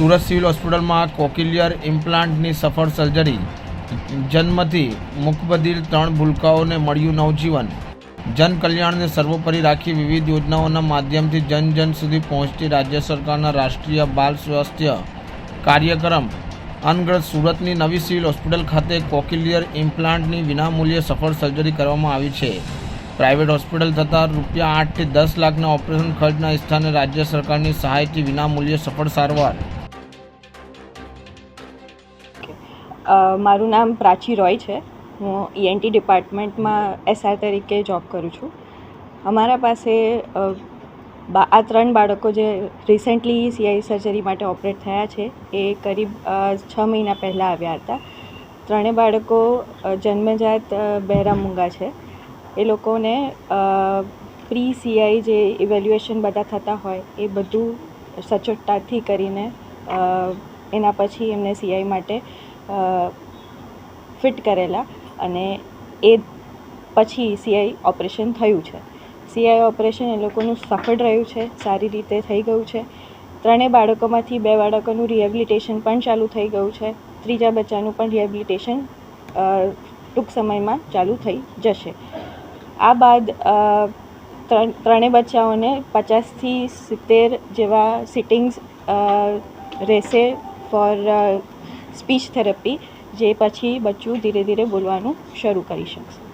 Surat civil હોસ્પિટલમાં કોકિલિયર ઇમ્પ્લાન્ટની સફળ surgery. જન્મથી મુખબદીલ ત્રણ ભૂલકાઓને મળ્યું નવજીવન. જનકલ્યાણને સર્વોપરી રાખી વિવિધ યોજનાઓના માધ્યમથી જન જન સુધી પહોંચતી રાજ્ય સરકારના રાષ્ટ્રીય બાલ સ્વાસ્થ્ય કાર્યક્રમ અનગઢ સુરતની નવી સિવિલ હોસ્પિટલ ખાતે કોકિલિયર ઇમ્પ્લાન્ટની વિનામૂલ્યે સફળ સર્જરી કરવામાં આવી છે. પ્રાઇવેટ હોસ્પિટલ થતાં રૂપિયા આઠથી દસ લાખના ઓપરેશન ખર્ચના સ્થાને રાજ્ય સરકારની સહાયથી વિનામૂલ્યે સફળ સારવાર મારું નામ પ્રાચી રોય છે. હું ઈએનટી ડિપાર્ટમેન્ટમાં એસઆર તરીકે જોબ કરું છું. અમારા પાસે આ ત્રણ બાળકો જે રિસેન્ટલી સીઆઈ સર્જરી માટે ઓપરેટ થયા છે, એ કરીબ છ મહિના પહેલાં આવ્યા હતા. ત્રણેય બાળકો જન્મજાત બહેરા મૂંગા છે. એ લોકોને પ્રી સીઆઈ જે ઇવેલ્યુએશન બધા થતા હોય, એ બધું સચોટતાથી કરીને એના પછી એમને સીઆઈ માટે ફિટ કરેલા અને એ પછી સીઆઈ ઓપરેશન થયું છે. સીઆઈ ઓપરેશન એ લોકોનું સફળ રહ્યું છે, સારી રીતે થઈ ગયું છે. ત્રણેય બાળકોમાંથી બે બાળકોનું રિહેબિલિટેશન પણ ચાલુ થઈ ગયું છે. ત્રીજા બચ્ચાનું પણ રિહેબિલિટેશન ટૂંક સમયમાં ચાલુ થઈ જશે. આ બાદ ત્રણેય બચ્ચાઓને પચાસથી સિત્તેર જેવા સિટિંગ્સ રહેશે ફોર સ્પીચ થેરપી જે પછી બચ્ચું ધીરે ધીરે બોલવાનું શરૂ કરી શકશે.